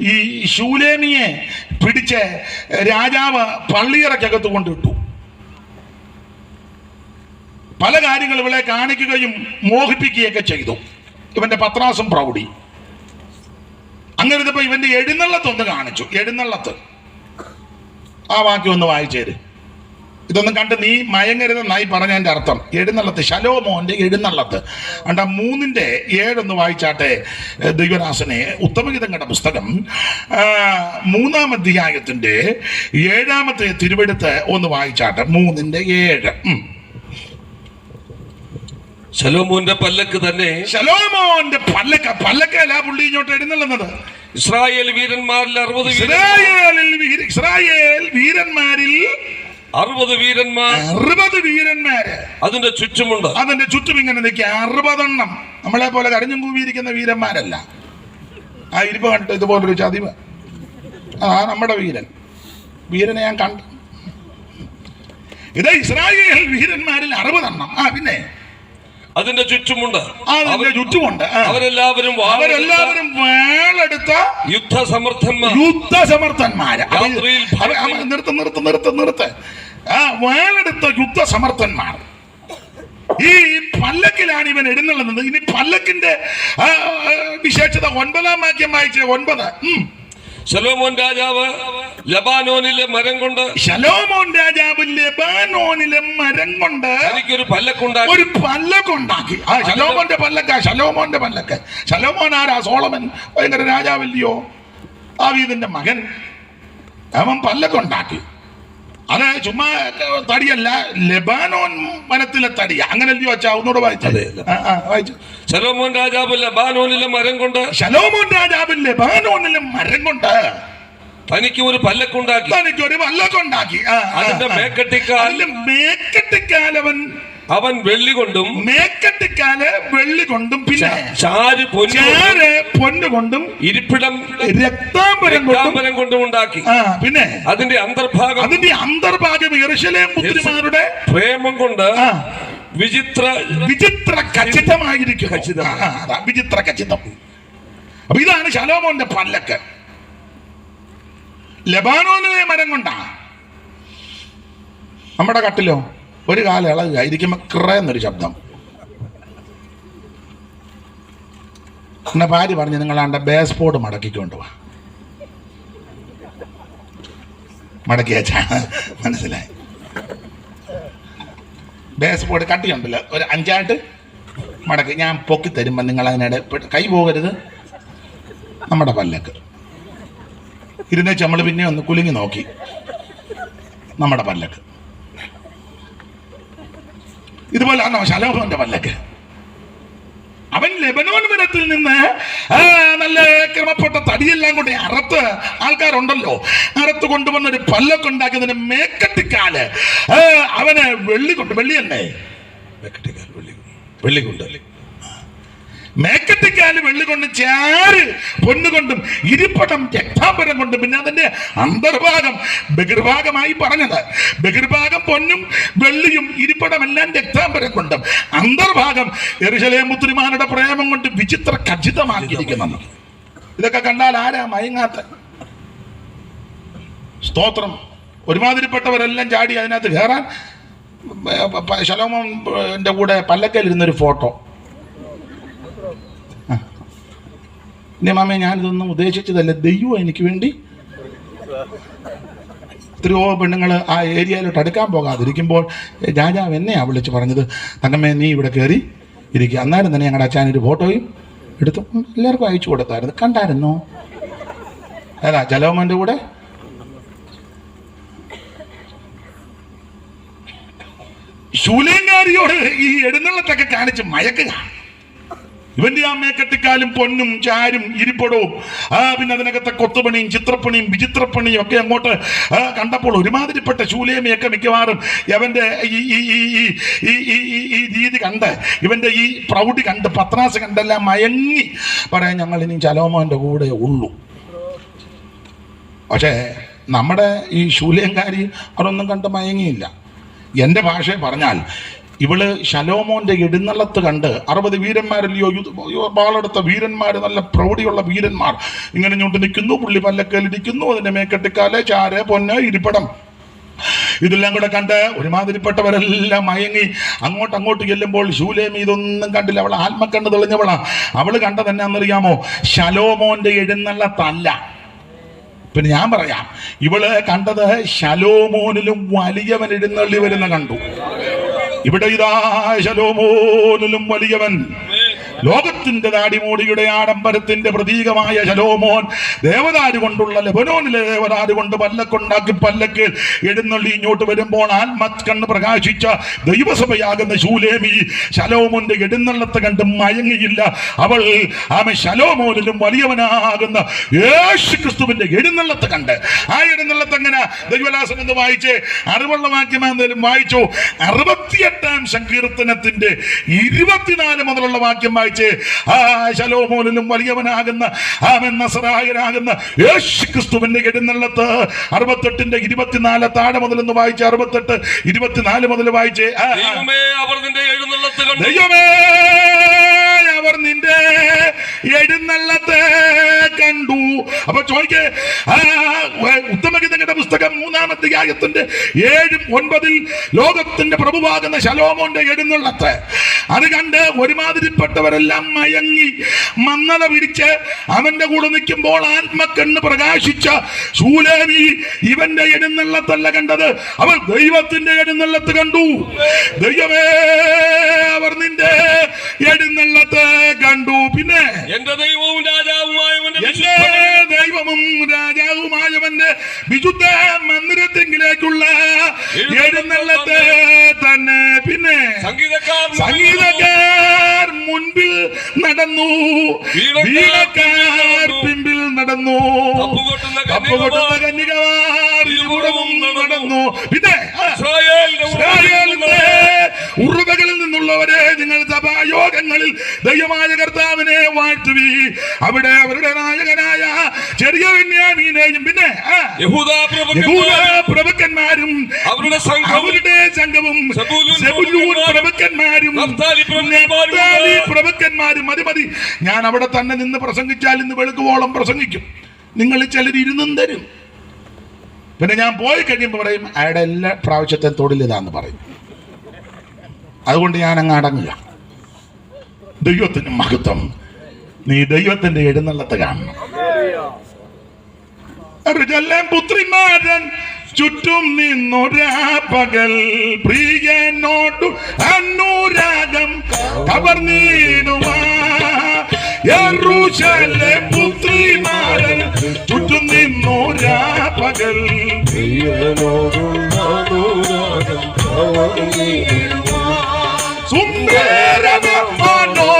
ഈ ശൂലേമിയെ പിടിച്ച് രാജാവ് പള്ളിയറക്കകത്ത് കൊണ്ടിട്ടു. പല കാര്യങ്ങൾ ഇവളെ കാണിക്കുകയും മോഹിപ്പിക്കുകയൊക്കെ ചെയ്തു. ഇവന്റെ പത്രാസും പ്രൗഢി. അങ്ങനെ ഇവന്റെ എഴുന്നള്ളത്തൊന്ന് കാണിച്ചു. എഴുന്നള്ളത്ത്. ആ വാക്യം ഒന്ന് വായിച്ചേര്. ഇതൊന്നും കണ്ട് നീ മയങ്ങരുതെന്നായി പറഞ്ഞതിന്റെ അർത്ഥം. എഴുന്നള്ളത്ത് ശലോമോന്റെ എഴുന്നള്ളത്ത്. അണ്ട മൂന്നിന്റെ ഏഴൊന്ന് വായിച്ചാട്ടെ ദൈവദാസനെ. ഉത്തമഗീതം കണ്ട പുസ്തകം മൂന്നാം അധ്യായത്തിന്റെ ഏഴാമത്തെ തിരുവെടുത്ത് ഒന്ന് വായിച്ചാട്ടെ. മൂന്നിന്റെ ഏഴ്. ശലോമോന്റെ പല്ലക്ക് തന്നെ ശലോമോന്റെ പല്ലക്ക പല്ലക്കല്ല പുള്ളി ഇങ്ങോട്ട് എഴുന്നള്ളുന്നത്. ഇസ്രായേൽ വീരന്മാരിൽ അറുപത് ഇസ്രായേൽ വീരന്മാരിൽ അറുപത് വീരന്മാർ. അറുപത് വീരന്മാര്. അതിന്റെ ചുറ്റുമുണ്ട്. അതിന്റെ ചുറ്റും ഇങ്ങനെ നിൽക്കുക. അറുപതെണ്ണം. നമ്മളെ പോലെ കരഞ്ഞും കൂവിയിരിക്കുന്ന വീരന്മാരല്ല. ആ ഇരിപ്പ് കണ്ടിട്ട് ഇതുപോലൊരു ചതിവ്. ആ നമ്മുടെ വീരൻ. വീരനെ ഞാൻ കണ്ടു. ഇത് ഇസ്രായേൽ വീരന്മാരിൽ അറുപതെണ്ണം. ആ പിന്നെ? അതിന്റെ ചുറ്റുമുണ്ട്. അതിന്റെ ചുറ്റുമുണ്ട്. അവരെല്ലാവരും അവരെല്ലാവരും വേളെടുത്ത യുദ്ധസമർത്ഥന്മാർ. യുദ്ധസമർത്ഥന്മാര്. നിർത്ത് നിർത്ത് നിർത്ത് നിർത്ത്. ആ വേളെടുത്ത യുദ്ധസമർത്ഥന്മാർ. ഈ പല്ലക്കിലാണ് ഇവൻ എഴുന്നള്ളുന്നത്. ഇനി പല്ലക്കിന്റെ വിശേഷത ഒൻപതാം വാക്യം വായിച്ച ഒൻപത്. ശലോമോൻ രാജാവ് ലബാനോനിലെ മരം കൊണ്ട് ശലോമോൻ രാജാവ് ലബാനോനിലെ മരം കൊണ്ട് എനിക്കൊരു പല്ലക്കുണ്ടാക്കി ഒരു പല്ലക്കുണ്ടാക്കി ആ ശലോമോന്റെ പല്ലക്ക ശലോമോന്റെ പല്ലക്ക. ശലോമോൻ ആരാ? സോളമൻ ഭയങ്കര രാജാവല്ലയോ? ദാവീദിന്റെ മകൻ. അവൻ പല്ലക്കുണ്ടാക്കി അത് ചുമ്മാ തടിയല്ല. ലെബാനോൻ വനത്തിലെ തടി അങ്ങനല്ലയോ അച്ഛാ ഒന്നുകൂടെ വായിച്ചു. അതെ. വായിച്ചു. ശലോമോൻ രാജാവ് ലബാനോനിലെ മരം കൊണ്ട് ശലോമോൻ രാജാവ് ലെബാനോനിലെ മരം കൊണ്ട് തനിക്ക് ഒരു പല്ലക്കുണ്ടാക്കി. തനിക്ക് ഒരു പല്ലക്കുണ്ടാക്കി. അതിന്റെ. മേക്കട്ടിക്കാൽ അതിന്റെ മേക്കെട്ടിക്കാലവൻ അവൻ വെള്ളി കൊണ്ടും മേക്കെട്ടിക്കാൽ വെള്ളി കൊണ്ടും പിന്നെ ചാര് പൊന്നാര ചാര് പൊന്ന് കൊണ്ടും ഇരിപ്പിടം രക്താംബരം കൊണ്ടും ഉണ്ടാക്കി. പിന്നെ അതിന്റെ അന്തർഭാഗം അതിന്റെ അന്തർഭാഗം യെറുശലേം പുത്രിമാരുടെ പ്രേമം കൊണ്ട് വിചിത്ര വിചിത്ര ഖച്ചിതമായിരിക്കും വിചിത്ര ഖച്ചിതം അപ്പൊ ഇതാണ് ശലോമോന്റെ പല്ലക്ക്. ലബാനോനിലെ മരം കൊണ്ടാ. നമ്മുടെ കട്ടിലോ? ഒരു കാലയളവ് ഇളകുക ക്ര എന്നൊരു ശബ്ദം. എന്നെ ഭാര്യ പറഞ്ഞു നിങ്ങളാണ്ട ബേസ് ബോർഡ് മടക്കിക്കൊണ്ട് വാ. മടക്കി വെച്ചാണ് മനസ്സിലായി. ബേസ് ബോർഡ് കട്ടിയുണ്ടല്ലോ ഒരു അഞ്ചായിട്ട് മടക്കി. ഞാൻ പൊക്കി തരുമ്പോൾ നിങ്ങൾ അതിനിടെ കൈ പോകരുത്. നമ്മുടെ പല്ലക്ക്. ഇരുന്നേച്ച് നമ്മൾ പിന്നെ ഒന്ന് കുലുങ്ങി നോക്കി. നമ്മുടെ പല്ലക്ക്. ഇതുപോലെയാണോ ശലോഭവന്റെ പല്ലക്ക്. അവൻ ലെബനോൻ വനത്തിൽ നിന്ന് നല്ല ക്രമപ്പെട്ട തടിയെല്ലാം കൊണ്ട് അറുത്ത് ആൾക്കാരുണ്ടല്ലോ. അറുത്ത് കൊണ്ടുവന്ന ഒരു പല്ലൊക്കെ ഉണ്ടാക്കിയതിന് മേക്കട്ടിക്കാൽ. അവന് വെള്ളി കൊണ്ട് വെള്ളിയല്ലേ മേക്കട്ടിക്കാൽ വെള്ളി വെള്ളി കൊണ്ട്. മേക്കട്ടിക്കാൽ വെള്ളി കൊണ്ട് ചാര് പൊന്നുകൊണ്ടും ഇരിപ്പടം രക്താംബരം കൊണ്ടും. പിന്നെ അതിന്റെ അന്തർഭാഗം ബഹിർഭാഗമായി പറഞ്ഞത് ബഹിർഭാഗം പൊന്നും വെള്ളിയും ഇരിപ്പടം എല്ലാം രക്താംബരം കൊണ്ടും. അന്തർഭാഗം എറിശലേ മുത്തുരിമാരുടെ പ്രേമം കൊണ്ട് വിചിത്ര ഖചിതമാക്കിയിരിക്കുന്നത് ഇതൊക്കെ കണ്ടാൽ ആരാ മയങ്ങാത്ത? സ്തോത്രം. ഒരുമാതിരിപ്പെട്ടവരെല്ലാം ചാടി അതിനകത്ത് കയറാൻ ശലോമോന്റെ കൂടെ പല്ലക്കലിരുന്നൊരു ഫോട്ടോ. എന്റെ മാമേ ഞാനിതൊന്നും ഉദ്ദേശിച്ചതല്ല. ദൈവം എനിക്ക് വേണ്ടി എത്രയോ പെണ്ണുങ്ങൾ ആ ഏരിയയിലോട്ട് അടുക്കാൻ പോകാതിരിക്കുമ്പോൾ രാജാവ് എന്നെയാണ് വിളിച്ച് പറഞ്ഞത്. തങ്കമ്മേ നീ ഇവിടെ കയറി ഇരിക്കുക അന്നേരം തന്നെ ഞങ്ങളുടെ അച്ഛനൊരു ഫോട്ടോയും എടുത്തു. എല്ലാവർക്കും അയച്ചു കൊടുത്തായിരുന്നു. കണ്ടായിരുന്നു? അതാ ജലോമന്റെ കൂടെ? ശൂലേങ്കാരിയോട് ഈ എഴുന്നള്ളത്തൊക്കെ കാണിച്ച് മയക്കുക ഇവന്റെ ആ മേക്കെട്ടിക്കാലും പൊന്നും ചാരും ഇരിപ്പടവും ആ പിന്നെ അതിനകത്തെ കൊത്തുപണിയും ചിത്രപ്പണിയും വിചിത്രപ്പണിയും ഒക്കെ അങ്ങോട്ട് കണ്ടപ്പോൾ ഒരുമാതിരിപ്പെട്ട ശൂലേമയൊക്കെ മിക്കവാറും ഇവന്റെ ഈ ഈ ഈ ഈ- രീതി കണ്ട് ഇവന്റെ ഈ പ്രൗഢി കണ്ട് പത്രാസ് കണ്ടെല്ലാം മയങ്ങി പറയാൻ ഞങ്ങൾ ഇനി ചലോമോന്റെ കൂടെ ഉള്ളൂ. പക്ഷേ നമ്മുടെ ഈ ശൂലേങ്കാരി അവരൊന്നും കണ്ട് മയങ്ങിയില്ല. എന്റെ ഭാഷയെ പറഞ്ഞാൽ ഇവൾ ശലോമോന്റെ എഴുന്നള്ളത്ത് കണ്ട് അറുപത് വീരന്മാരല്ലയോ പാളെടുത്ത വീരന്മാർ നല്ല പ്രൗഢിയുള്ള വീരന്മാർ ഇങ്ങനെ ഇങ്ങോട്ട് നിൽക്കുന്നു പുള്ളി പല്ലക്കലിരിക്കുന്നു അതിന്റെ മേക്കെട്ടിക്കാൽ ചാര് പൊന്ന് ഇരിപ്പടം. ഇതെല്ലാം കൂടെ കണ്ട് ഒരുമാതിരിപ്പെട്ടവരെല്ലാം മയങ്ങി അങ്ങോട്ട് അങ്ങോട്ട് ചെല്ലുമ്പോൾ ശൂലേമി ഇതൊന്നും കണ്ടില്ല. അവൾ ആത്മക്കണ്ണ് തെളിഞ്ഞവളാ. അവൾ കണ്ടത് എന്നാന്നറിയാമോ? ശലോമോന്റെ എഴുന്നള്ളത്തല്ല പിന്നെ ഞാൻ പറയാം ഇവൾ കണ്ടത് ശലോമോനിലും വലിയവൻ എഴുന്നള്ളി വരുന്ന കണ്ടു. ഇവിടെ ഇതാ ശലോമോനിലും വലിയവൻ. ലോകത്തിന്റെ താടിമൂടിയുടെ ആഡംബരത്തിന്റെ പ്രതീകമായ ശലോമോൻ ദേവദാരു കൊണ്ടുള്ള ലബനോനിലെ ദേവദാരു കൊണ്ട് പല്ലക്കുണ്ടാക്കി പല്ലക്കിൽ എഴുന്നള്ളി ഇങ്ങോട്ട് വരുമ്പോൾ ആത്മത് കണ്ണ് പ്രകാശിച്ച ദൈവസഭയാകുന്ന ശൂലേമി ശലോമോന്റെ എഴുന്നള്ളത്ത് കണ്ട് മയങ്ങിയില്ല. അവൾ ആമ ശലോമോനിലും വലിയവനാകുന്ന യേശു ക്രിസ്തുവിന്റെ എഴുന്നള്ളത്ത് കണ്ട്. ആ എഴുന്നള്ളത്ത് എങ്ങനെ? ദൈവലാസം എന്ന് വായിച്ച്. അറിവുള്ള വാക്യം എന്തെങ്കിലും വായിച്ചു? അറുപത്തിയെട്ടാം സങ്കീർത്തനത്തിന്റെ ഇരുപത്തിനാല് മുതലുള്ള വാക്യം വായിച്ച്. ആ ശലോമോനിലും വലിയവനാകുന്ന ആമൻ നസറായനാകുന്ന യേശു ക്രിസ്തുവിന്റെ എഴുന്നള്ളത്ത് അറുപത്തെട്ടിന്റെ ഇരുപത്തിനാല് താഴെ മുതൽ എന്ന് വായിച്ച് അറുപത്തെട്ട് ഇരുപത്തിനാല് മുതൽ വായിച്ച്. ദൈവമേ അവർ നിന്റെ എഴുന്നള്ളത്ത് കണ്ടു അപ്പൊ ചോദിക്കേ ഉത്തമഗീതങ്ങളുടെ പുസ്തകം മൂന്നാമത്തെ അധ്യായത്തിന്റെ ഏഴും ഒൻപതിൽ ലോകത്തിന്റെ പ്രഭുവാകുന്ന ശലോമോന്റെ എഴുന്നള്ളത്ത് അത് കണ്ട് ഒരുമാതിരിപ്പെട്ടവരെല്ലാം മയങ്ങി മന്നത പിടിച്ച് അവന്റെ കൂടെ നിൽക്കുമ്പോൾ ആത്മക്കണ്ണ് പ്രകാശിച്ച ശൂലേനി ഇവന്റെ എഴുന്നള്ളത്തല്ല കണ്ടത്. അവൾ ദൈവത്തിന്റെ എഴുന്നള്ളത്ത് കണ്ടു. ദൈവമേ അവർ നിന്റെ എഴുന്നള്ളത്ത് കണ്ടു. പിന്നെ എന്റെ ദൈവവും രാജാവുമായവന്റെ എന്റെ ദൈവവും രാജാവുമായവന്റെ വിശുദ്ധ മന്ദിരത്തെങ്കിലേക്കുള്ള എഴുന്നള്ളത്ത് തന്നെ. പിന്നെ സംഗീതക്കാർ സംഗീതക്കാർ മുൻപിൽ നടന്നു. വീണക്കാർ പിമ്പിൽ നടന്നു. തപ്പുകൊട്ടുന്ന കന്യകമാർ ഇരുപുറവും നടന്നു. പിന്നെ ഉറവകളിൽ നിന്നുള്ളവരെ നിങ്ങൾ സഭായോഗങ്ങളിൽ ദൈവമായ കർത്താവിനെ വാഴ്ത്തുവി. അവിടെ അവരുടെ നായകനായ ചെറിയ വിന്യാമീനെയും പിന്നെ പ്രഭുക്കന്മാരും അവരുടെ അവരുടെ സംഘവും പ്രഭുക്കന്മാരും പ്രഭുക്കന്മാരും മതി മതി. ഞാൻ അവിടെ തന്നെ നിന്ന് പ്രസംഗിച്ചാൽ ഇന്ന് വെളുക്കുവോളം പ്രസംഗിക്കും. നിങ്ങൾ ചിലർ ഇരുന്നും തരും. പിന്നെ ഞാൻ പോയി കഴിയുമ്പോൾ പറയും അയാളുടെ എല്ലാ പ്രാവശ്യത്തെ തൊഴിലിതാന്ന് പറയും. അതുകൊണ്ട് ഞാൻ അങ്ങ് അടങ്ങുക. ദൈവത്തിന് മഹത്വം. നീ ദൈവത്തിന്റെ എഴുന്നള്ളത്ത് കാണണം. പുത്രിമാരൻ ചുറ്റും നിന്നൊരാ പകൽ. പ്രിയനോട്ടു അനുരാഗം കവർന്നീടുമാ. യെരൂശലേം പുത്രിമാരൻ ചുറ്റും നിന്നൊരാ പകൽ. സുന്ദരന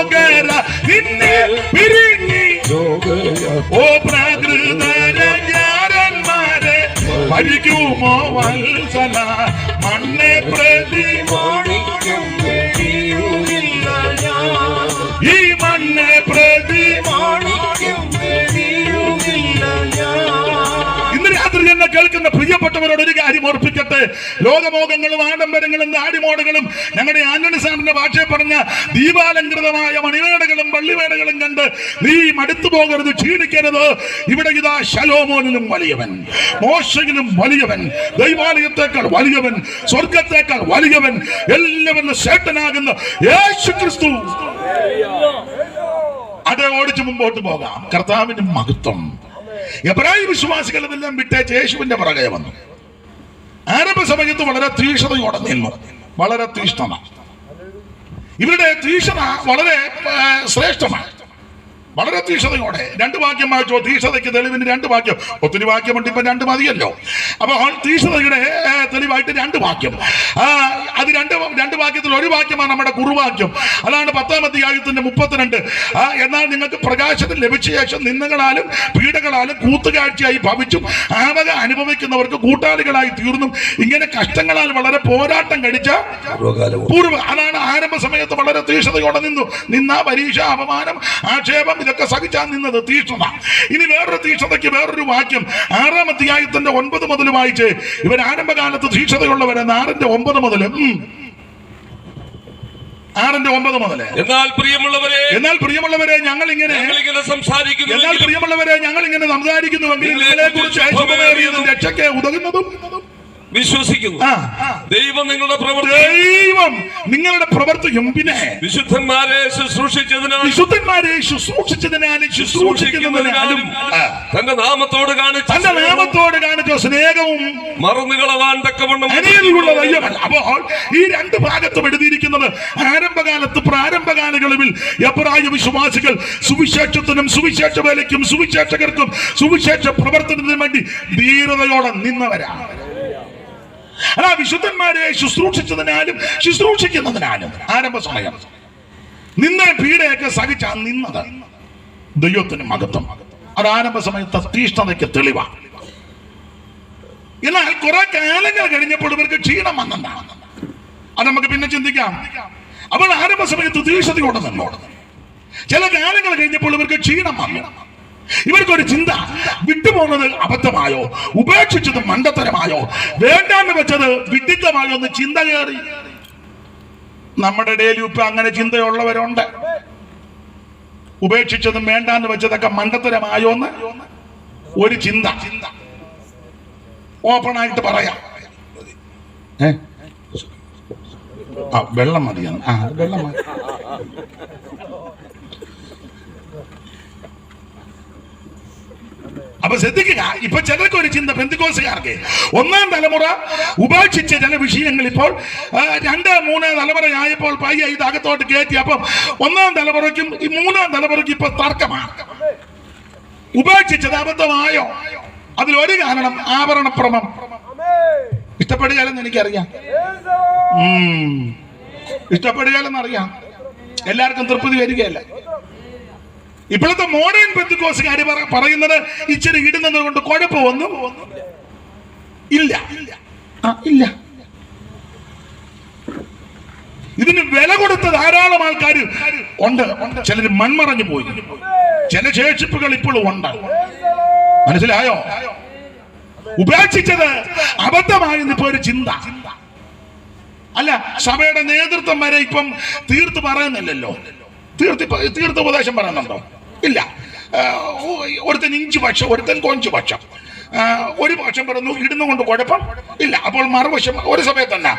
മനോഹര നിന്നെ പിരിഞ്ഞി. ഓ പ്രാകൃതരന്മാരെ ഭരിക്കുമോ വത്സല? മണ്ണെ പ്രതി ഈ മണ്ണെ പ്രതി കേൾക്കുന്ന പ്രിയപ്പെട്ടവരോട് ഒരു കാര്യം ഓർപ്പിക്കട്ടെ. ലോകമോഹങ്ങളും ആഡംബരങ്ങളും നാടിമോടുകളും ഞങ്ങളുടെ ആന്റണി സാറിന്റെ ഭാഷയെ പറഞ്ഞ ദീപാലങ്കൃതമായ മണിവേടകളും പള്ളിവേടകളും കണ്ട് നീ മടുത്തു പോകരുത് ക്ഷീണിക്കരുത്. ഇവിടെ ഇതാ ശലോമോനിലും വലിയവൻ മോശയിലും വലിയവൻ ദൈവാലയത്തെക്കാൾ വലിയവൻ സ്വർഗത്തെക്കാൾ വലിയവൻ എല്ലാവരും ശേട്ടനാകുന്ന യേശു ക്രിസ്തു അത് ഓടിച്ചു മുമ്പോട്ട് പോകാം. കർത്താവിന്റെ മഹത്വം. എബ്രാഹിം വിശ്വാസികളെല്ലാം വിട്ടേച്ച് യേശുവിന്റെ പുറകെ വന്നു. ആരംഭ സമയത്ത് വളരെ തീഷ്ണതയോടെ നിന്നു. വളരെ തീഷ്ണമാണ് ഇവരുടെ തീക്ഷണ വളരെ ശ്രേഷ്ഠമാണ്. വളരെ തീക്ഷണതയോടെ. രണ്ട് വാക്യം വായിച്ചോ തീക്ഷണതയ്ക്ക് തെളിവിന് രണ്ട് വാക്യം. ഒത്തിരി വാക്യമുണ്ട് ഇപ്പൊ രണ്ട് മതിയല്ലോ. അപ്പൊ ആ തീക്ഷണതയുടെ തെളിവായിട്ട് രണ്ട് വാക്യം. അത് രണ്ട് രണ്ട് വാക്യത്തിൽ ഒരു വാക്യമാണ് നമ്മുടെ കുറുവാക്യം. അതാണ് പത്താമത്തെ ആയുധത്തിന്റെ മുപ്പത്തിരണ്ട്. എന്നാൽ നിങ്ങൾക്ക് പ്രകാശത്തിൽ ലഭിച്ച ശേഷം നിന്നുകളാലും പീഡകളാലും കൂത്തുകാഴ്ചയായി ഭവിച്ചും ആവക അനുഭവിക്കുന്നവർക്ക് കൂട്ടാളികളായി തീർന്നും. ഇങ്ങനെ കഷ്ടങ്ങളാൽ വളരെ പോരാട്ടം കഴിച്ച പൂർവ അതാണ് ആരംഭ സമയത്ത് വളരെ തീഷ്ണതയോടെ നിന്നു. നിന്ന പരീക്ഷ അപമാനം ആക്ഷേപം ഇതൊക്കെ സഹിച്ചാൽ നിന്നത് തീഷ്ണത ഇനി വേറൊരു തീഷ്ണതയ്ക്ക് വേറൊരു വാക്യം. ആറാം അധ്യായത്തിന്റെ ഒൻപത് മുതൽ വായിച്ച് ഇവർ ആരംഭകാലത്ത് തീക്ഷണതയുള്ളവരെ ആറിന്റെ ഒമ്പത് മുതൽ. ആറിന്റെ ഒമ്പത് മുതൽ. എന്നാൽ പ്രിയമുള്ളവരെ എന്നാൽ പ്രിയമുള്ളവരെ ഞങ്ങൾ ഇങ്ങനെ സംസാരിക്കുന്നു. എന്നാൽ പ്രിയമുള്ളവരെ ഞങ്ങൾ ഇങ്ങനെ സംസാരിക്കുന്നുവെങ്കിൽ നിങ്ങളെ കുറിച്ച് രക്ഷയ്ക്ക് ഉതകുന്നതും വിശ്വസിക്കുന്നു. ദൈവം നിങ്ങളുടെ പ്രവൃത്തി ദൈവം നിങ്ങളുടെ പ്രവർത്തിയും പിന്നെ വിശുദ്ധന്മാരെ ശുശ്രൂഷിച്ചതിനാൽ വിശുദ്ധന്മാരെ ശുശ്രൂഷിച്ചതിനാലും ശുശ്രൂഷിക്കുന്നതിനാലും തന്റെ നാമത്തോട് കാണിച്ച തന്റെ നാമത്തോട് കാണിച്ച സ്നേഹവും മറന്നുകളവാൻ തക്കവണ്ണം അനേകമുള്ള ദൈവമല്ല. അപ്പോൾ ഈ രണ്ട് ഭാഗത്തും എഴുതിയിരിക്കുന്നത് ആരംഭകാലത്ത് പ്രാരംഭകാലങ്ങളിൽ എബ്രായ വിശ്വാസികൾ സുവിശേഷത്തിനും സുവിശേഷ വേലയ്ക്കും സുവിശേഷകർക്കും സുവിശേഷ പ്രവർത്തനത്തിനും വേണ്ടി ധീരതയോടെ നിന്നവരാണ്. അതാ വിശുദ്ധന്മാരെ ശുശ്രൂഷിച്ചതിനാലും ശുശ്രൂഷിക്കുന്നതിനാലും. ആരംഭ സമയം. നിന്ന പീഡയൊക്കെ സഹിച്ച നിന്നത്. ദൈവത്തിന് മഹത്വം അത് ആരംഭ സമയത്ത് തീഷ്ണതയ്ക്ക് തെളിവാണ് എന്നാൽ കുറെ കാലങ്ങൾ കഴിഞ്ഞപ്പോൾ ഇവർക്ക് ക്ഷീണം വന്നെന്നാണ് അത് നമുക്ക് പിന്നെ ചിന്തിക്കാം. അപ്പോൾ ആരംഭ സമയത്ത് തീക്ഷണതയോടെ നിന്നോട് ചില കാലങ്ങൾ കഴിഞ്ഞപ്പോൾ ഇവർക്ക് ക്ഷീണം വന്നു. ഇവർക്കൊരു ചിന്ത. വിട്ടുപോകുന്നത് അബദ്ധമായോ? ഉപേക്ഷിച്ചത് മണ്ടത്തരമായോ? വേണ്ടാന്ന് വെച്ചത് വിഡിത്തമായോ എന്ന് ചിന്ത കയറി. നമ്മുടെ ഇടയിൽ ഇപ്പൊ അങ്ങനെ ചിന്തയുള്ളവരുണ്ട്. ഉപേക്ഷിച്ചതും വേണ്ടാന്ന് വെച്ചതൊക്കെ മണ്ടത്തരമായോ എന്ന് ഒരു ചിന്ത. ഓപ്പൺ ആയിട്ട് പറയാം? ആ വെള്ളം മതിയാണ് ആ വെള്ളം മതി. അപ്പൊ ശ്രദ്ധിക്കുക ഇപ്പൊ ചിലർക്ക് ഒരു ചിന്ത ബന്ധുക്കോസുകാർക്ക്. ഒന്നാം തലമുറ ഉപേക്ഷിച്ച ചില വിഷയങ്ങൾ ഇപ്പോൾ രണ്ട് മൂന്ന് തലമുറയായപ്പോൾ പയ്യ ഇത് അകത്തോട്ട് കയറ്റി. അപ്പം ഒന്നാം തലമുറയ്ക്കും ഈ മൂന്നാം തലമുറയ്ക്കും ഇപ്പൊ തർക്കമാണ്. ഉപേക്ഷിച്ചത് അബദ്ധമായോ? അതിലൊരു കാരണം ആഭരണപ്രമം. ഇഷ്ടപ്പെടുകയല്ലെന്ന് എനിക്കറിയാം. ഇഷ്ടപ്പെടുകയാലെന്ന് ഇഷ്ടപ്പെടുകയല്ലെന്നറിയാം എല്ലാവർക്കും തൃപ്തി വരികയല്ല. ഇപ്പോഴത്തെ മോഡേൺ ബന്ധുക്കോസുകാർ പറയുന്നത് ഇച്ചിരി ഇടുന്നത് കൊണ്ട് വന്നു ഇല്ല. ഇല്ല. ഇതിന് വില കൊടുത്ത ധാരാളം ആൾക്കാർ ഉണ്ട്. ചിലർ മൺമറഞ്ഞു പോയി. ചില ശേഷിപ്പുകൾ ഇപ്പോഴും ഉണ്ട്. മനസ്സിലായോ? ഉപേക്ഷിച്ചത് അബദ്ധമായിരുന്നു ഇപ്പൊ ഒരു ചിന്ത. അല്ല സഭയുടെ നേതൃത്വം വരെ ഇപ്പം തീർത്ത് പറയുന്നില്ലല്ലോ. തീർത്ത് തീർത്ത് ഉപദേശം പറയുന്നുണ്ടോ? ഇല്ല. ഒരുത്തൻ ഇഞ്ച് പക്ഷം ഒരുത്തൻ കൊഞ്ച് പക്ഷം. ഒരു പക്ഷം പറഞ്ഞു ഇടുന്നുകൊണ്ട് കുഴപ്പം ഇല്ല. അപ്പോൾ മറുവശം ഒരു സമയത്ത് തന്നെ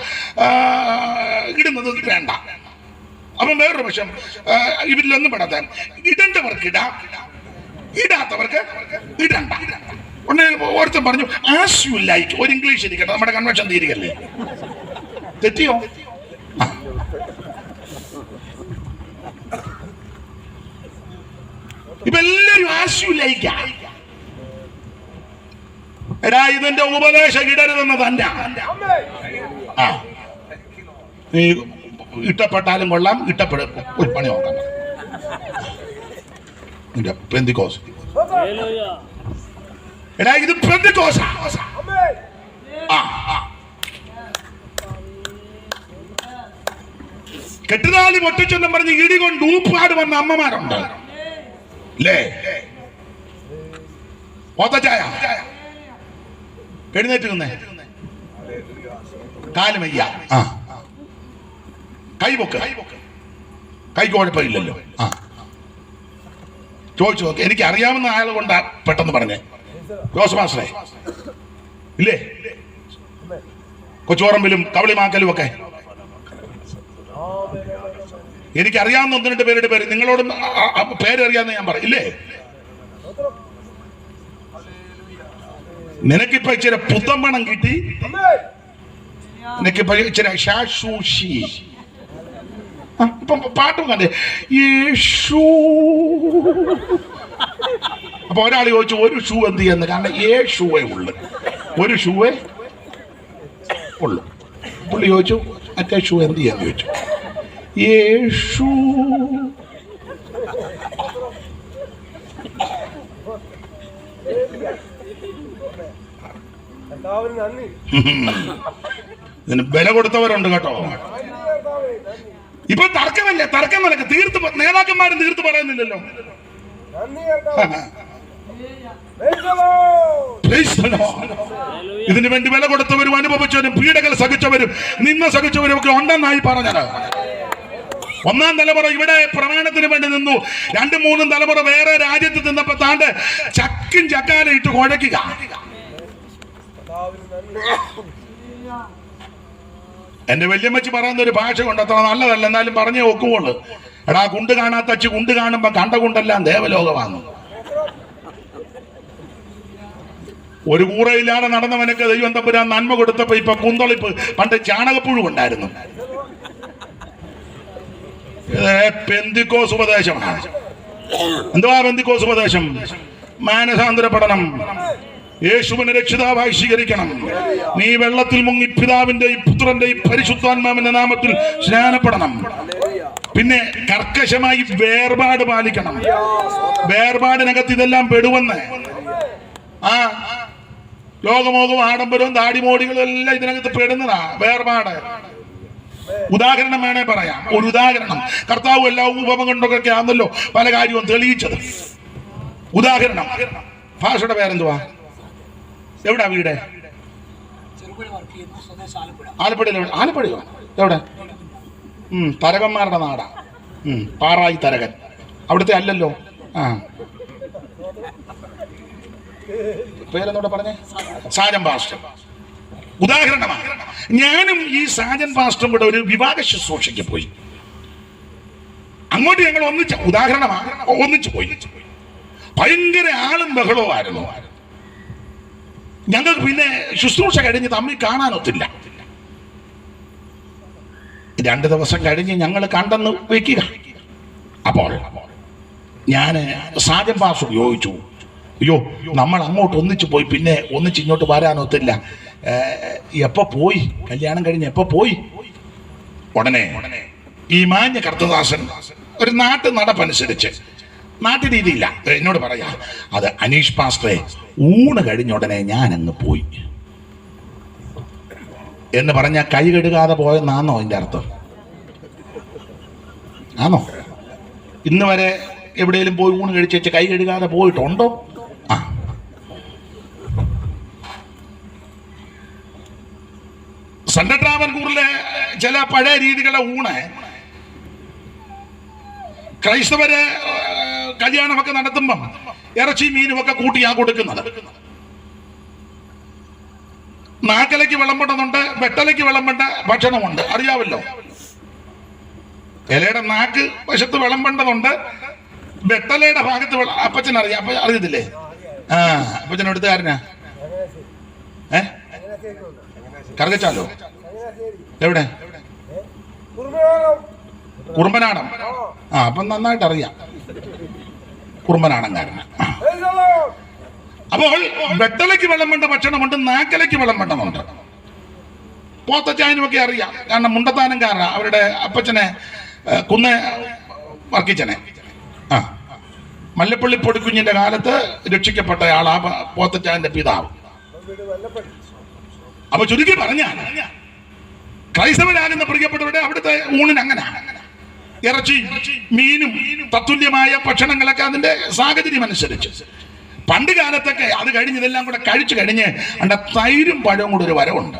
ഇടുന്നത് വേണ്ട. അപ്പം വേറൊരു പക്ഷം ഇവരിലൊന്നും പെടാത്ത ഇടേണ്ടവർക്ക് ഇടാം ഇടാത്തവർക്ക് ഇടണ്ട. ഉടനെ ഓരോരുത്തർ പറഞ്ഞു ആസ് ഒരു ഇംഗ്ലീഷ് ഇരിക്കട്ടെ നമ്മുടെ കൺവെൻഷൻ തീരുകയല്ലേ? തെറ്റിയോ? ഇപ്പൊ എല്ലാരും ആശുലയിക്ക. എടാ ഇതിന്റെ ഉപദേശം ഇടരുതെന്ന് തന്റെ. ആ. നീ ഇഷ്ടപ്പെട്ടാലും കൊള്ളാം ഇട്ടപ്പെട ഒരു പണി നോക്കാം. നിന്റെ പെന്തിക്കോസ്. എടാ ഇത് പെന്തിക്കോസ. ആ ആ. കെട്ടുതാലി പൊട്ടിച്ചെന്നും പറഞ്ഞ് ഇടി കൊണ്ട് ഊപ്പാട് വന്ന അമ്മമാരുണ്ട്. അല്ലേ ഓത്തച്ചായ എഴുന്നേറ്റ് നിന്നേ ആ. കൈ പൊക്ക് കൈ കുഴപ്പമില്ലല്ലോ ആ. ചോദിച്ചു നോക്ക്. എനിക്ക് അറിയാവുന്ന ആൾ കൊണ്ടാ പെട്ടെന്ന് പറഞ്ഞേ. ജോസ് മാസ്റ്ററെ. ഇല്ലേ? കൊച്ചോറമ്പിലും കവളിമാക്കലും ഒക്കെ എനിക്കറിയാവുന്ന ഒന്ന് രണ്ട് പേരുടെ പേര് നിങ്ങളോട് പേരറിയാന്ന് ഞാൻ പറയും. ഇല്ലേ? നിനക്കിപ്പോ ഇച്ചിരി പുത്തമ്പണം കിട്ടി. നിനക്കിപ്പോ ഇച്ചിരി ശാശൂഷി ഇപ്പൊ പാട്ടും കണ്ടേ. യേശു. അപ്പൊ ഒരാൾ ചോദിച്ചു ഒരു ഷൂ എന്ത് ചെയ്യുന്നു? കാരണം ഷൂവേ ഉള്ളു. ഒരു ഷൂവേ ഉള്ളു. പുള്ളി ചോദിച്ചു മറ്റേ ഷൂ എന്ത് ചെയ്യാന്ന്? ചോദിച്ചു. യേശു. ഇതിന് വില കൊടുത്തവരുണ്ട് കേട്ടോ. ഇപ്പൊ തർക്കമല്ലേ? തർക്കം നിനക്ക് തീർത്ത് നേതാക്കന്മാരും തീർത്ത് പറയുന്നില്ലല്ലോ. ഇതിനു വേണ്ടി വില കൊടുത്തവരും അനുഭവിച്ചവരും പീഡകൾ സഹിച്ചവരും നിന്ന സഹിച്ചവരും ഒക്കെ ഉണ്ടെന്നായി പറഞ്ഞത്. ഒന്നാം തലമുറ ഇവിടെ പ്രമാണത്തിന് വേണ്ടി നിന്നു. രണ്ടും മൂന്നും തലമുറ വേറെ രാജ്യത്ത് നിന്നപ്പോ താണ്ട് ചക്കും ചക്കാലും ഇട്ട് കുഴക്കുക. എന്റെ വല്യമ്മച്ചി പറയുന്ന ഒരു ഭാഷ കൊണ്ട് അത്ര നല്ലതല്ല എന്നാലും പറഞ്ഞേ ഒക്കുവുള്ളു. എടാ കുണ്ട് കാണാത്ത അച്ഛ കുണ്ട് കാണുമ്പോ കണ്ട കുണ്ടെല്ലാം ദേവലോകമാകുന്നു. ഒരു കൂറയില്ലാതെ നടന്നവനൊക്കെ ദൈവം തമ്പുരാൻ നന്മ കൊടുത്തപ്പോ ഇപ്പൊ കുന്തളിപ്പ് പണ്ട് ചാണകപ്പുഴു ഉണ്ടായിരുന്നു. പെന്തിക്കോസ് ഉപദേശം. എന്തുവാ പെന്തിക്കോസ് ഉപദേശം? മാനസാന്തര പഠനം. യേശുവിനെ രക്ഷിതാവായി സ്വീകരിക്കണം. നീ വെള്ളത്തിൽ മുങ്ങി പിതാവിന്റെയും പുത്രന്റെയും പരിശുദ്ധാത്മാവിന്റെ നാമത്തിൽ സ്നാനപ്പെടണം. പിന്നെ കർക്കശമായി വേർപാട് പാലിക്കണം. വേർപാടിനകത്ത് ഇതെല്ലാം പെടുവെന്ന്. ആ ലോകമോകവും ആഡംബരവും താടിമോടികളും എല്ലാം ഇതിനകത്ത് പെടുന്നതാ വേർപാട്. ഉദാഹരണം വേണേ പറയാം. ഒരു ഉദാഹരണം. കർത്താവ് എല്ലാ ഉപമ കൊണ്ടൊക്കെ ആണല്ലോ പല കാര്യവും തെളിയിച്ചത്. ഉദാഹരണം. ഭാഷയുടെ പേരെന്തുവാ? എവിടാ വീട്? ആലപ്പുഴ ആലപ്പുഴയോ? എവിടെ? തരകന്മാരുടെ നാടാ. പാറായി തരകൻ. അവിടുത്തെ അല്ലല്ലോ. ആ. പേരെന്നോടെ പറഞ്ഞേ? സാരം പാസ്റ്റർ ഉദാഹരണമാണ്. ഞാനും ഈ സാജൻ പാസ്റ്ററും കൂടെ ഒരു വിവാഹ ശുശ്രൂഷയ്ക്ക് പോയി. അങ്ങോട്ട് ഞങ്ങൾ ഒന്നിച്ച ഉദാഹരണമാണ് ഒന്നിച്ചു പോയി. ഭയങ്കര ആളും ബഹളവും ആയിരുന്നു. ഞങ്ങൾക്ക് പിന്നെ ശുശ്രൂഷ കഴിഞ്ഞ് തമ്മിൽ കാണാനൊത്തില്ല രണ്ട് ദിവസം കഴിഞ്ഞ് ഞങ്ങൾ കണ്ടെന്ന് വെക്കുക. അപ്പോൾ ഞാൻ സാജൻ പാസ് ഉപയോഗിച്ചു അയ്യോ നമ്മൾ അങ്ങോട്ട് ഒന്നിച്ചു പോയി പിന്നെ ഒന്നിച്ച് ഇങ്ങോട്ട് വരാനൊത്തില്ല എപ്പോ പോയി. കല്യാണം കഴിഞ്ഞ് എപ്പോ പോയി? ഉടനെ ഈ മാന്യ കർത്തദാസൻ ഒരു നാട്ടു നടപ്പനുസരിച്ച് നാട്ടു രീതിയില്ല. എന്നോട് പറയാ അത് അനീഷ് പാസ്റ്ററെ ഊണ് കഴിഞ്ഞ ഉടനെ ഞാൻ അങ്ങ് പോയി. എന്ന് പറഞ്ഞാൽ കൈ കഴുകാതെ പോയെന്നാണോ അതിന്റെ അർത്ഥം? ആണോ ഇന്ന് വരെ എവിടെയെങ്കിലും പോയി ഊണ് കഴിച്ചേച്ച് കൈ കഴുകാതെ പോയിട്ടുണ്ടോ? ആ. സെൻട്രൽ ട്രാവൻകൂറിലെ ചില പഴയ രീതികളുടെ ഊണ്. ക്രൈസ്തവര് കല്യാണമൊക്കെ നടത്തുമ്പം ഇറച്ചി മീനും ഒക്കെ കൂട്ടിയാ കൊടുക്കുന്നത്. നാക്കലയ്ക്ക് വിളമ്പുന്നുണ്ട് വെട്ടലയ്ക്ക് വിളമ്പേണ്ട ഭക്ഷണമുണ്ട്. അറിയാവല്ലോ? ഇലയുടെ നാക്ക് വശത്ത് വിളമ്പേണ്ടതുണ്ട് വെട്ടലയുടെ ഭാഗത്ത് അപ്പച്ചൻ അറിയാം അപ്പ അറിയത്തില്ലേ? ആ അപ്പച്ചൻ എടുത്തുകാരനാ? ഏ? കറുകച്ചാലോ? എവിടെ? കുറുമ്പനാണോ ആ അപ്പം നന്നായിട്ട് അറിയാം Lord. അപ്പോൾ വെട്ടലയ്ക്ക് വെള്ളം വേണ്ട ഭക്ഷണമുണ്ട് നാക്കലയ്ക്ക് വെള്ളം വേണ്ടതുണ്ട്. പോത്തച്ചായനുമൊക്കെ അറിയാം. കാരണം മുണ്ടത്താനം കാരണം അവരുടെ അപ്പച്ചനെ കുന്ന് വർക്കിച്ചനെ. ആ. മല്ലപ്പള്ളി പൊടിക്കുഞ്ഞിന്റെ കാലത്ത് രക്ഷിക്കപ്പെട്ട ആളാ പോത്തച്ചായന്റെ പിതാവ്. അപ്പൊ ചുരുക്കി പറഞ്ഞാൽ ക്രൈസ്തവരാകുന്ന പ്രിയപ്പെട്ടവരുടെ അവിടുത്തെ ഊണിന് അങ്ങനെ. ഇറച്ചി മീനും തത്തുല്യമായ ഭക്ഷണങ്ങളൊക്കെ അതിന്റെ സാഹചര്യം അനുസരിച്ച്. പണ്ട് കാലത്തൊക്കെ അത് കഴിഞ്ഞ് ഇതെല്ലാം കൂടെ കഴിച്ചു കഴിഞ്ഞ് അണ്ട തൈരും പഴവും കൂടെ ഒരു വരവുണ്ട്.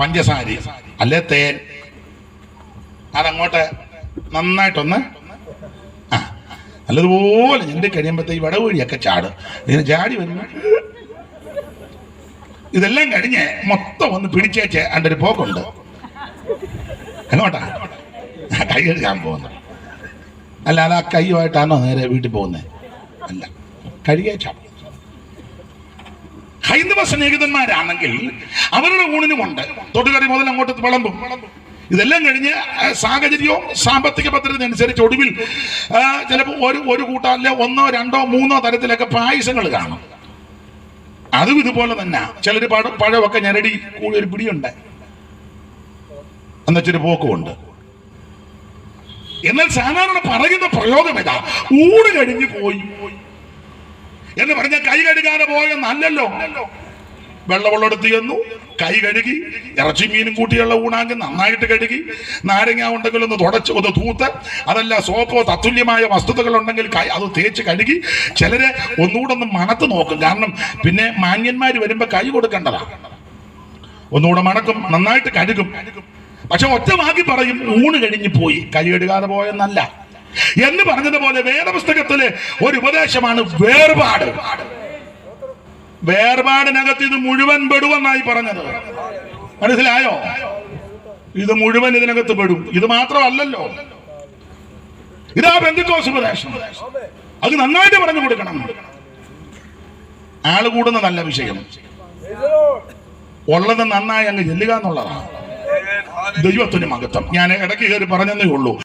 പഞ്ചസാരി അല്ലെ തേൻ അതങ്ങോട്ട് നന്നായിട്ടൊന്ന് ആ നല്ലതുപോലെ ഞെണ്ടി കഴിയുമ്പോഴത്തേക്ക് വടവഴിയൊക്കെ ചാടും. ഇങ്ങനെ ചാടി വരുന്നു ഇതെല്ലാം കഴിഞ്ഞ് മൊത്തം ഒന്ന് പിടിച്ചേച്ച് എന്റെ ഒരു പോക്കുണ്ട്. എങ്ങോട്ടാ കൈ കഴുകാൻ പോകുന്നത് അല്ലാതെ ആ കൈയുമായിട്ടാണോ നേരെ വീട്ടിൽ പോകുന്നത് അല്ല കഴുകിയേച്ചാ. ഹൈന്ദവ സ്നേഹിതന്മാരാണെങ്കിൽ അവരുടെ ഊണിനുമുണ്ട്. തൊട്ടുകറി മുതൽ അങ്ങോട്ട് വിളമ്പും. ഇതെല്ലാം കഴിഞ്ഞ് സാഹചര്യവും സാമ്പത്തിക ഭദ്രത അനുസരിച്ച് ഒടുവിൽ ചിലപ്പോൾ ഒരു ഒരു കൂട്ടാലിലെ ഒന്നോ രണ്ടോ മൂന്നോ തരത്തിലൊക്കെ പായസങ്ങൾ കാണും. അതും ഇതുപോലെ തന്നെ. ചിലർ പഴ പഴമൊക്കെ ഞെരടി കൂടി ഒരു പിടിയുണ്ട്. എന്നുവെച്ചൊരു പോക്കുമുണ്ട്. എന്നാൽ സാധാരണ പറയുന്ന പ്രയോഗം ഇതാ. ഊട് കഴിഞ്ഞു പോയി. എന്ന് പറഞ്ഞ കൈ കഴുകാതെ പോയെന്നല്ലല്ലോ. വെള്ളവെള്ളെടുത്ത് ചെന്നു കൈ കഴുകി ഇറച്ചി മീനും കൂട്ടിയുള്ള ഊണാങ്കി നന്നായിട്ട് കഴുകി നാരങ്ങ ഉണ്ടെങ്കിൽ ഒന്ന് തുടച്ച് ഒന്ന് തൂത്ത് അതല്ല സോപ്പോ തത്തുല്യമായ വസ്തുതകൾ ഉണ്ടെങ്കിൽ അത് തേച്ച് കഴുകി ചിലരെ ഒന്നുകൂടെ ഒന്ന് മണത്ത് നോക്കും. കാരണം പിന്നെ മാന്യന്മാർ വരുമ്പോൾ കൈ കൊടുക്കേണ്ടതാ. ഒന്നുകൂടെ മണക്കും നന്നായിട്ട് കഴുകും. പക്ഷെ ഒറ്റ വാക്കി പറയും ഊണ് കഴിഞ്ഞു പോയി. കൈ കഴുകാതെ പോയെന്നല്ല. എന്ന് പറഞ്ഞതുപോലെ വേദപുസ്തകത്തിലെ ഒരു ഉപദേശമാണ് വേർപാട്. വേർപാടിനകത്ത് ഇത് മുഴുവൻ പെടുവെന്നായി പറഞ്ഞത്. മനസ്സിലായോ? ഇത് മുഴുവൻ ഇതിനകത്ത് പെടും. ഇത് മാത്രമല്ലല്ലോ. ഇതാ ബന്ധുക്കോസ് ഉപദേശം. അത് നന്നായിട്ട് പറഞ്ഞു കൊടുക്കണം. ആൾ കൂടുന്ന നല്ല വിഷയം. ഉള്ളത് നന്നായി അങ്ങ് ചെല്ലുക എന്നുള്ളതാണ്. ദൈവത്തിന് മഹത്വം ഞാൻ ഇടയ്ക്ക് കയറി പറഞ്ഞതേ ഉള്ളൂ.